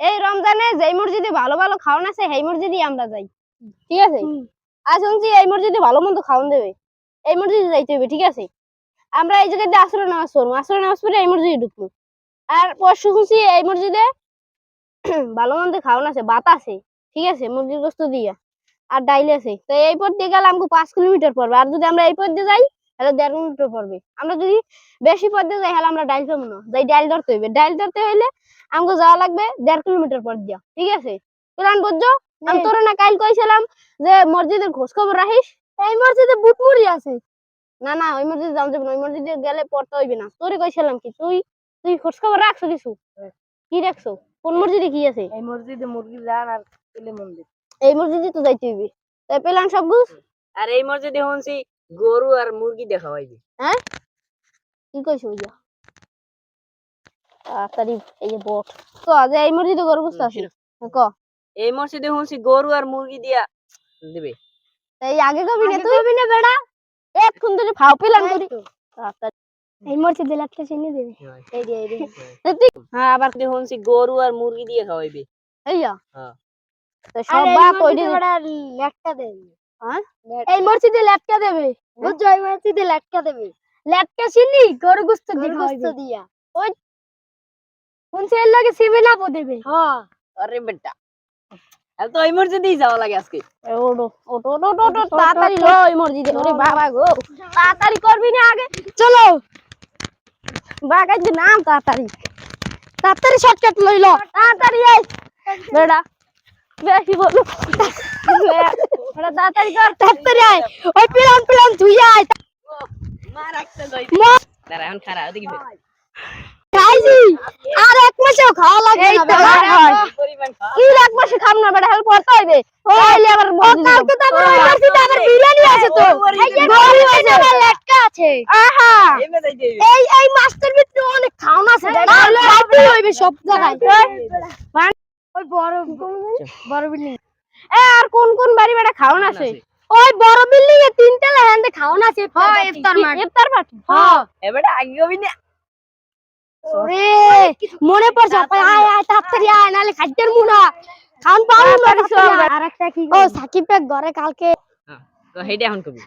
এই রমজানে যেই মসজিদে ভালো ভালো খাওয়ান আছে সেই মসজিদে আমরা যাই। ঠিক আছে? আর শুনছি এই মসজিদে ভালো মন্দ খাওয়ান দেবে। এই মসজিদে যাইতে হবে ঠিক আছে? আমরা এই জায়গাতে আসরে নামাজ পড়ব। আসরে নামাজ পড়ে এই মসজিদে ঢুকবো। আর পরশু শুনছি এই মসজিদে ভালো মন্দ খাওয়ান আছে ভাত আছে ঠিক আছে? মুরগির গোস্ত দিয়া। আর ডাইল আছে। তো এই পথ দিয়ে গেলে আমাকে পাঁচ কিলোমিটার পড়বে। আর যদি আমরা এই পথ দিয়ে যাই তাহলে দেড় কিলোমিটার পড়বে। আমরা যদি বেশি পথ দিয়ে যাই তাহলে আমরা ডাইল পাবো না। যাই ডাইল ধরতে হইবে। ডাইল ধরতে হইলে আমাকে যাওয়া লাগবে দেড় কিলোমিটার পর দিয়া ঠিক আছে? প্ল্যান বুঝছ আমি তোর না কাল কইছিলাম যে মসজিদের খোঁজ খবর রাখিস? এই মসজিদে বুটমুড়ি আছে। না না ওই মসজিদে যাওয়া যাবে না। ওই মসজিদে গেলে পড়তে হইবে না। তোরে কইছিলাম কি তুই তুই খোঁজ খবর রাখছো কিছু? কি রাখছো? কোন মসজিদে কি আছে? এই মসজিদে মুরগি জান আর ছেলে মন্দির। এই মসজিদে তো যাইতে হইবে। তাই প্ল্যান সব গুছ। আর এই মসজিদে শুনছি গরু আর মুরগি দেখা হইবে কি কইছো ইয়া তাড়াতাড়ি এই যে বট। তো আজ এই মসজিদে গরু আসি ক। এই মসজিদে গরু আর মুরগি দিয়া দিবে। এই আগে কবি না তুই কবি না বেড়া। এক্ষুন ধরে ফাও প্ল্যান করি। এই মসজিদে লাটকে চিনি দেবে। এই যে এই যে। তুই হ্যাঁ আবার গরু আর মুরগি দিয়ে খাওয়াইবে। এইয়া হ্যাঁ। তো সব বাপ ওই যে লেটকা দেবে হ্যাঁ? এই মসজিদে লেটকা দেবে। বুঝছ? এই মসজিদে লেটকা দেবে। চিনি? গরু গোস্ত দিয়ে গোস্ত দিয়া। ওই লাগে সিমে লাভ দেবে। হ্যাঁ। আরে বেটা। তো এই মসজিদেই যাওয়া লাগে আজকে। ওটো ওটো ওটো ওটো তাড়াতাড়ি লো এই মসজিদে। ওরে বাবা গো। তাড়াতাড়ি করবি না আগে। চলো। বাগাই যে নাম তাড়াতাড়ি। তাড়াতাড়ি শর্টকাট লইল। তাড়াতাড়ি আই বেড়া। বেশি বলো বেড়া তাড়াতাড়ি কর। তাড়াতাড়ি আয়। ওই পিলান পিলান তুই আয়। মা রাখতে যাই দাঁড়া এখন খারাপ ওদিকে খাইছি আর এক মাসেও খাওয়া লাগবে না এক মাসে খাম বেড়া হেল্প করতে হইবে। তাইলে আবার কালকে তো আবার ইউনিভার্সিটি আবার বিরিয়ানি আছে তো। গরু আছে আবার লেটকা আছে। আহা। এমে যাইতে হইবে। এই এই মাছটার ভিতরে অনেক খাওনা আছে। হইবে সব জায়গায়। ওই বড় বড় বিল্ডিং। এ আর কোন কোন বাড়ি বেড়া খাওন আছে ওই বড় বিল্ডিং এ তিনটা খাওন আছে হ্যাঁ ইফতার মাঠ। ইফতার মাঠ। হ্যাঁ। এবারে আগে কবি না ওরে মনে পড়ছে আয় আয় তাড়াতাড়ি আয় নালে খাদ্যের মুনা। খান পাউন তাড়াতাড়ি আরেকটা কি ও সাকিব ঘরে কালকে তো হেডে এখন কবি।